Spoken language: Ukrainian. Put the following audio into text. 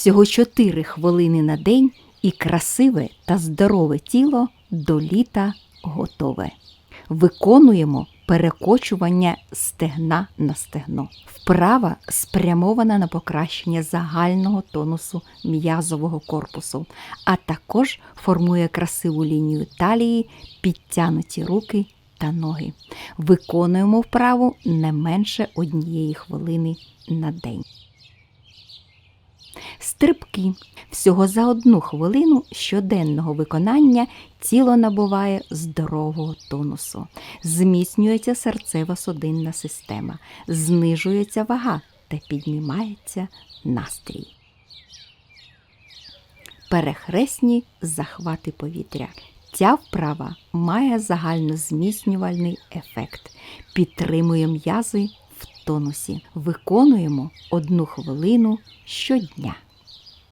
Всього 4 хвилини на день і красиве та здорове тіло до літа готове. Виконуємо перекочування стегна на стегно. Вправа спрямована на покращення загального тонусу м'язового корпусу, а також формує красиву лінію талії, підтянуті руки та ноги. Виконуємо вправу не менше однієї хвилини на день. Стрибки. Всього за одну хвилину щоденного виконання тіло набуває здорового тонусу, зміцнюється серцево-судинна система, знижується вага та піднімається настрій. Перехресні захвати повітря. Ця вправа має загальнозміцнювальний ефект. Підтримує м'язи в тонусі. Виконуємо одну хвилину щодня.